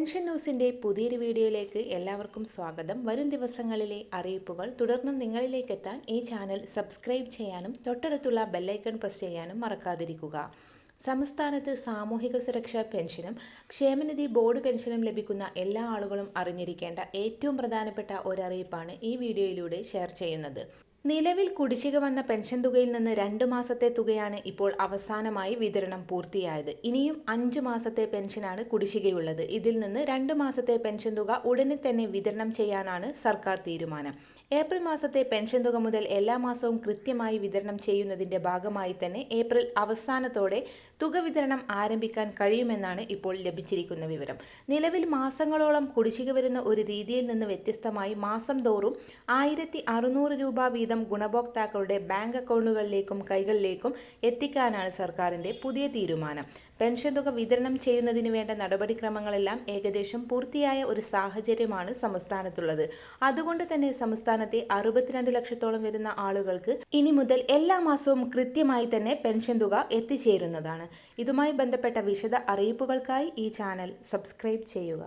Pension ന്യൂസിന്റെ പുതിയൊരു വീഡിയോയിലേക്ക് എല്ലാവർക്കും സ്വാഗതം. വരും ദിവസങ്ങളിലെ അറിയിപ്പുകൾ തുടർന്നും നിങ്ങളിലേക്ക് എത്താൻ ഈ ചാനൽ സബ്സ്ക്രൈബ് ചെയ്യാനും തൊട്ടടുത്തുള്ള ബെല്ലൈക്കൺ പ്രസ് ചെയ്യാനും മറക്കാതിരിക്കുക. സംസ്ഥാനത്ത് സാമൂഹിക സുരക്ഷാ പെൻഷനും ക്ഷേമനിധി ബോർഡ് പെൻഷനും ലഭിക്കുന്ന എല്ലാ ആളുകളും അറിഞ്ഞിരിക്കേണ്ട ഏറ്റവും പ്രധാനപ്പെട്ട ഒരറിയിപ്പാണ് ഈ വീഡിയോയിലൂടെ ഷെയർ ചെയ്യുന്നത്. നിലവിൽ കുടിശ്ശിക വന്ന പെൻഷൻ തുകയിൽ നിന്ന് രണ്ട് മാസത്തെ തുകയാണ് ഇപ്പോൾ അവസാനമായി വിതരണം പൂർത്തിയായത്. ഇനിയും അഞ്ച് മാസത്തെ പെൻഷനാണ് കുടിശ്ശികയുള്ളത്. ഇതിൽ നിന്ന് രണ്ട് മാസത്തെ പെൻഷൻ തുക ഉടനെ തന്നെ വിതരണം ചെയ്യാനാണ് സർക്കാർ തീരുമാനം. ഏപ്രിൽ മാസത്തെ പെൻഷൻ തുക മുതൽ എല്ലാ മാസവും കൃത്യമായി വിതരണം ചെയ്യുന്നതിന്റെ ഭാഗമായി തന്നെ ഏപ്രിൽ അവസാനത്തോടെ തുക വിതരണം ആരംഭിക്കാൻ കഴിയുമെന്നാണ് ഇപ്പോൾ ലഭിച്ചിരിക്കുന്ന വിവരം. നിലവിൽ മാസങ്ങളോളം കുടിശ്ശിക വരുന്ന ഒരു രീതിയിൽ നിന്ന് വ്യത്യസ്തമായി മാസം തോറും ആയിരത്തി രൂപ വീതം വീതം ഗുണഭോക്താക്കളുടെ ബാങ്ക് അക്കൗണ്ടുകളിലേക്കും കൈകളിലേക്കും എത്തിക്കാനാണ് സർക്കാരിന്റെ പുതിയ തീരുമാനം. പെൻഷൻ തുക വിതരണം ചെയ്യുന്നതിന് വേണ്ട നടപടിക്രമങ്ങളെല്ലാം ഏകദേശം പൂർത്തിയായ ഒരു സാഹചര്യമാണ് സംസ്ഥാനത്തുള്ളത്. അതുകൊണ്ട് തന്നെ സംസ്ഥാനത്തെ അറുപത്തിരണ്ട് ലക്ഷത്തോളം വരുന്ന ആളുകൾക്ക് ഇനി മുതൽ എല്ലാ മാസവും കൃത്യമായി തന്നെ പെൻഷൻ തുക എത്തിച്ചേരുന്നതാണ്. ഇതുമായി ബന്ധപ്പെട്ട വിശദ അറിയിപ്പുകൾക്കായി ഈ ചാനൽ സബ്സ്ക്രൈബ് ചെയ്യുക.